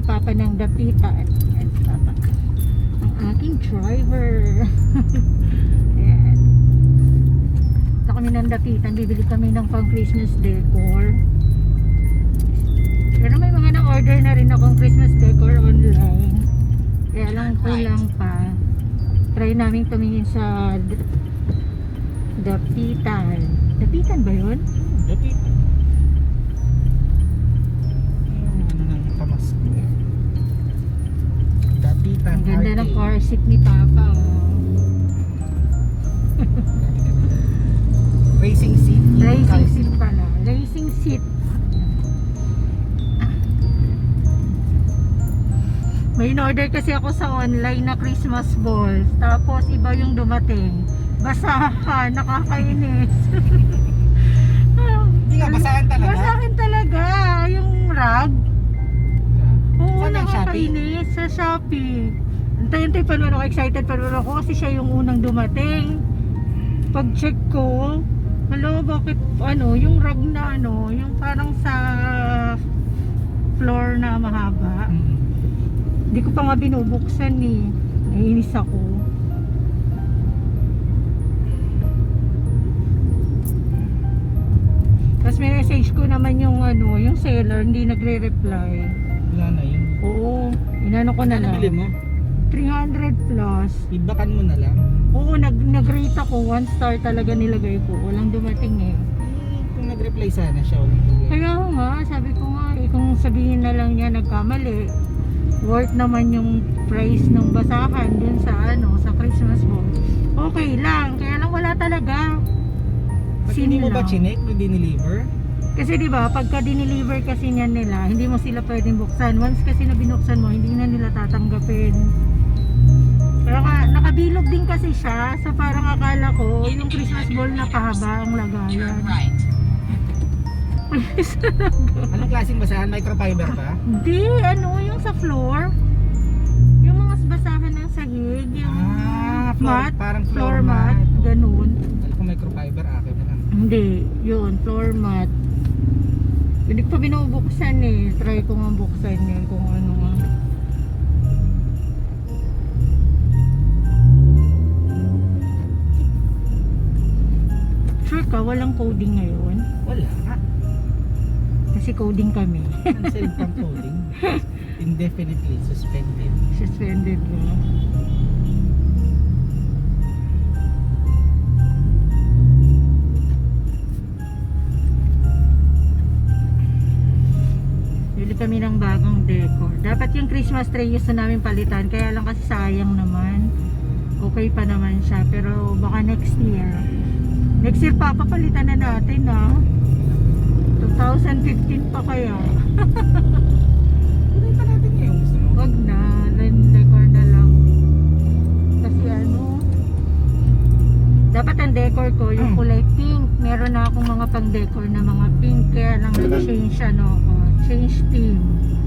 ni Papa ng Dapita. Ayan, si Papa. Ang aking driver. Ayan. Ito kami ng Dapitan. Bibili kami ng pang Christmas decor. Pero may mga na-order na rin akong Christmas decor online. Kaya lang kulang pa. Try namin tumingin sa Dapitan. Dapitan ba yun? Dati. Pamasko. Dapitan. Ang ganda ng car seat ni Papa. Oh. Racing seat. Racing seat pala. Racing seat. May in-order kasi ako sa online na Christmas balls. Tapos iba yung dumating. Basahan, nakakainis. Hindi nga, basahan talaga. Basahan talaga. Yung rag. Oo, Saan yung Shopee? nakakainis sa Shopee. Antay-antay pa naman ako, excited pa naman ako kasi siya yung unang dumating. Pag check ko, hello, bakit ano, yung rug na ano, yung parang sa floor na mahaba. Mm. Hindi ko pa nga binubuksan eh. Naiinis ako. Tapos may message ko naman yung ano, yung seller, hindi nagre-reply. Wala na yun. Oo, inano ko na Ano lang. bili mo? 300 plus. Feedbackan mo na lang. Oo, nag, nag-rate ako. One star talaga nilagay ko. Walang dumating eh. Eh, Kung nag-reply sana siya, walang problema. Kaya nga, sabi ko nga, eh, kung sabihin na lang niya nagkamali, worth naman yung price ng basahan dun sa ano, sa Christmas ball. Okay lang, kaya lang wala talaga. Ba't hindi mo ba Sinlaw. chinek nung dineliver? Kasi 'di ba, pagka dineliver kasi niyan nila, hindi mo sila pwedeng buksan. Once kasi na binuksan mo, hindi na nila tatanggapin. Pero nga, nakabilog din kasi siya, so parang akala ko, yung Christmas ball na pahaba ang lagayan. Anong klaseng basahan? Microfiber pa? Hindi, ano, yung sa floor. Yung mga basahan ng sahig, yung Ah, floor, mat, parang floor mat, ganun. Ay, Kung microfiber, akin na lang. Hindi, yun, floor mat. Hindi ko pa binubuksan eh. Try ko nga buksan yun kung ano nga. Sure ka, walang coding ngayon? Wala. Kasi coding kami. Cancel pang coding. Indefinitely suspended. Suspended mo. Kami ng bagong decor. Dapat yung Christmas tree gusto namin palitan. Kaya lang kasi sayang naman. Okay pa naman siya. Pero baka next year. Next year papapalitan na natin ah. 2015 pa kaya. Tuloy pa natin ngayon gusto mo? Na, decor na lang. Kasi ano, dapat ang decor ko, yung Hmm. kulay pink. Meron na akong mga pang-decor na mga pink, kaya lang nag-change ano fez um.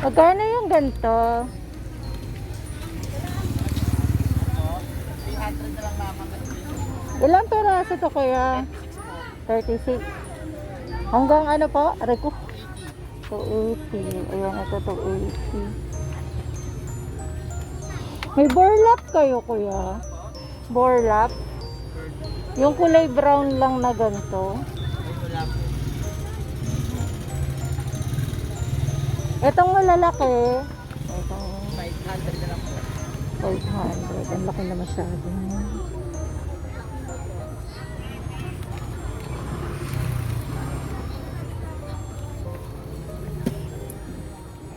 Magkano yung ganito? 300 na lang naman. Ilang peraso to kaya? 36. Hanggang ano po? Aray ko. 280. Ayan, ito 280. May burlap kayo kuya? Burlap? Yung kulay brown lang na ganito. Itong malalaki. Itong 500 na lang po. 500. Ang laki na masyado.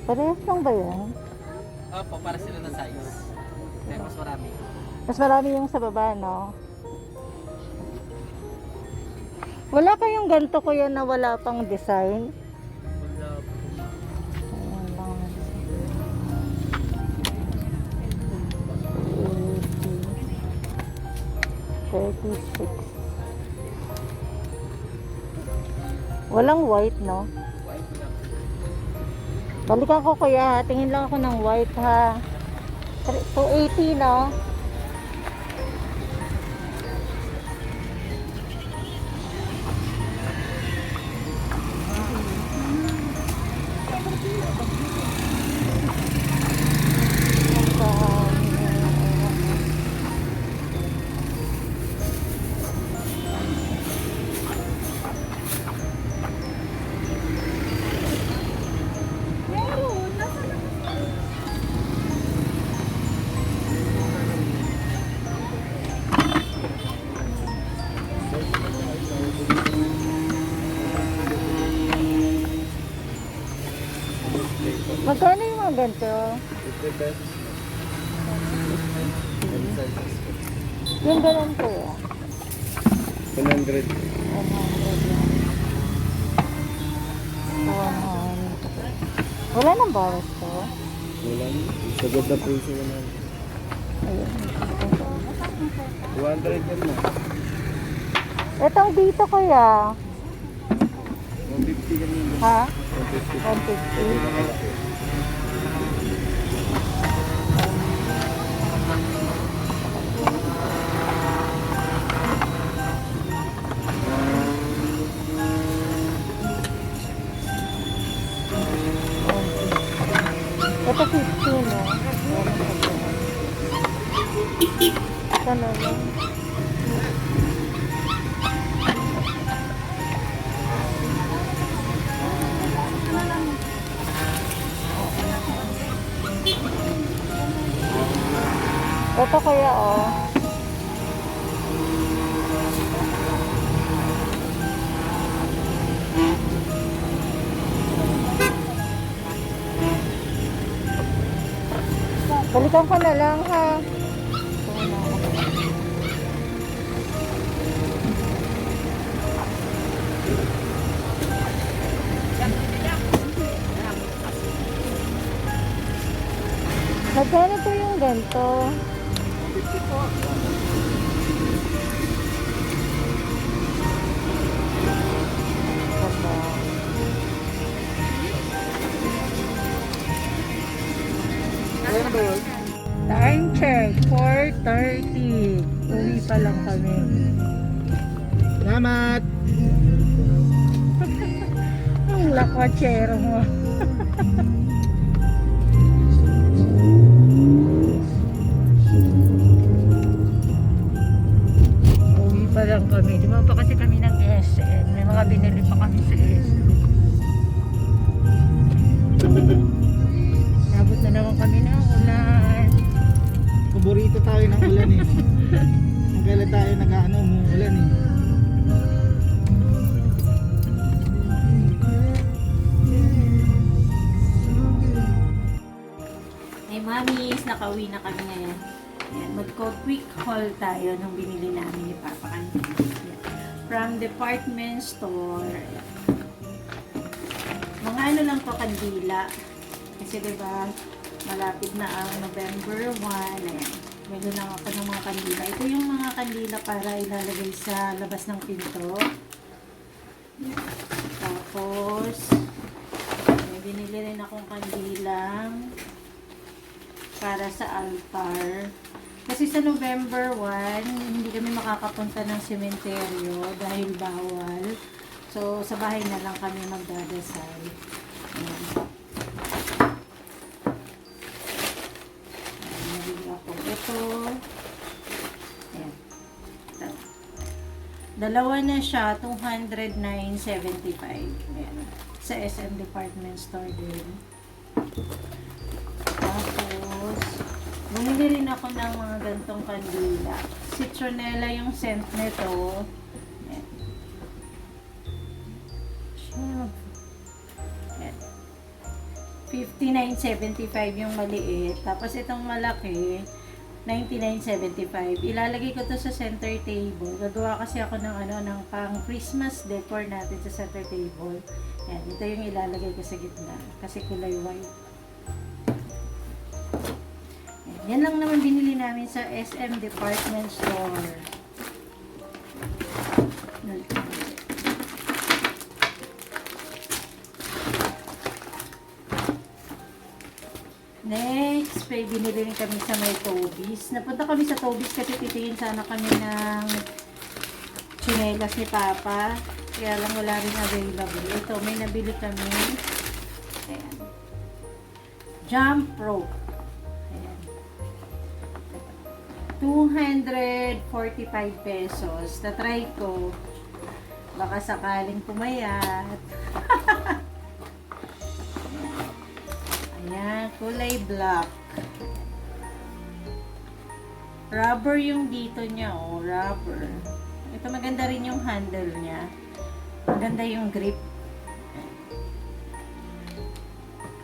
Parehas lang ba yan? Opo, para sila na size. Kaya mas marami. Mas marami yung sa baba, no? Wala kayong ganito kuya na wala pang design? 36. Walang white, no? Balikan ko kuya, tingin lang ako ng white ha. 280 no? Magkano yung mga ganito? Yung ganun ya. 100. 100 lang. 100. Wala nang bawas to. Wala. Sagad na na namin. Ayun. 200 yan na. Itong dito kuya. 150 kanina. Ha? 150. 150. Ito 15 no? Na lang. Ito kaya oh. Balikan ko na lang ha. Magkano po yung ganito? Time check, 4.30. Uwi pa lang kami. Salamat! Ang lakwatsero mo. Uwi pa lang kami. Di ba pa kasi kami ng SM. May mga binili pa kami sa SM. Nakauwi na kami ngayon. Ayan, magko-quick haul tayo nung binili namin ni Papa kanina. From department store. Mga ano lang to kandila. Kasi ba malapit na ang November 1. Ayan. Meron lang ako ng mga kandila. Ito yung mga kandila para ilalagay sa labas ng pinto. Tapos, may binili rin akong kandilang para sa altar. Kasi sa November 1, hindi kami makakapunta ng sementeryo dahil bawal. So, sa bahay na lang kami magdadasal. Ayan. Ayan, ako ito. Ayan. Dalawa na siya, 209.75. Ayan. Sa SM Department Store din. Bumili rin ako ng mga gantong kandila. Citronella yung scent nito. Ayan. Siya. Ayan. 59.75 yung maliit. Tapos itong malaki, 99.75. Ilalagay ko to sa center table. Gagawa kasi ako ng ano ng pang Christmas decor natin sa center table. Yan, ito yung ilalagay ko sa gitna kasi kulay white. Yan, lang naman binili namin sa SM Department Store. Next, may binili rin kami sa may Tobis. Napunta kami sa Tobis kasi titingin sana kami ng chinelas ni Papa. Kaya lang wala rin available. Ito, may nabili kami. Ayan. Jump rope. 245 pesos. Tatry ko. Baka sakaling pumayat. Ayan, kulay black. Rubber yung dito niya, oh, rubber. Ito maganda rin yung handle niya. Maganda yung grip.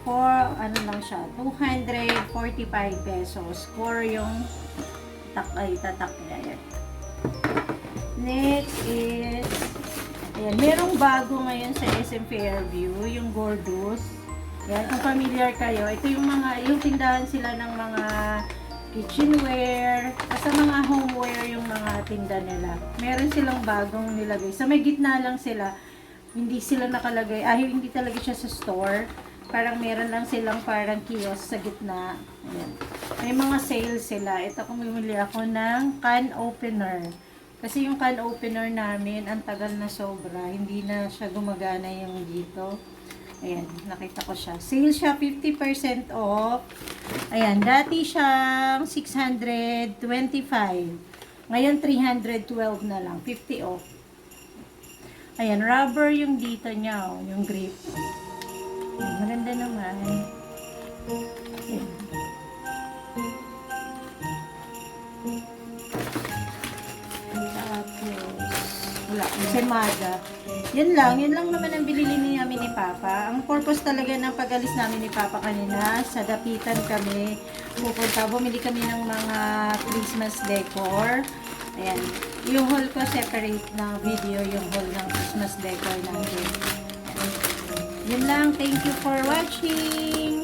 For, ano lang siya, 245 pesos. For yung tak ay tatak niya. Yan. Next is, ayan, merong bago ngayon sa SM Fairview, yung Gordus. Yan, kung familiar kayo, ito yung mga, yung tindahan sila ng mga kitchenware, sa mga homeware yung mga tinda nila. Meron silang bagong nilagay. Sa may gitna lang sila, hindi sila nakalagay, ah, hindi talaga siya sa store. Parang meron lang silang parang kiosk sa gitna. Ayan. May mga sales sila. Ito kung bumili ako ng can opener. Kasi yung can opener namin, ang tagal na sobra. Hindi na siya gumagana yung dito. Ayan, nakita ko siya. Sale siya 50% off. Ayan, dati siyang 625. Ngayon 312 na lang, 50 off. Ayan, rubber yung dito niya, oh, yung grip. Ayan, maganda naman. Ayan. Tapos, wala, semada. Yun lang, yun lang naman ang bilili namin ni Papa. Ang purpose talaga ng pag-alis namin ni Papa kanina, sa dapitan kami, pupunta, bumili kami ng mga Christmas decor. Ayan, yung haul ko separate na video, yung haul ng Christmas decor namin. Yun lang, thank you for watching!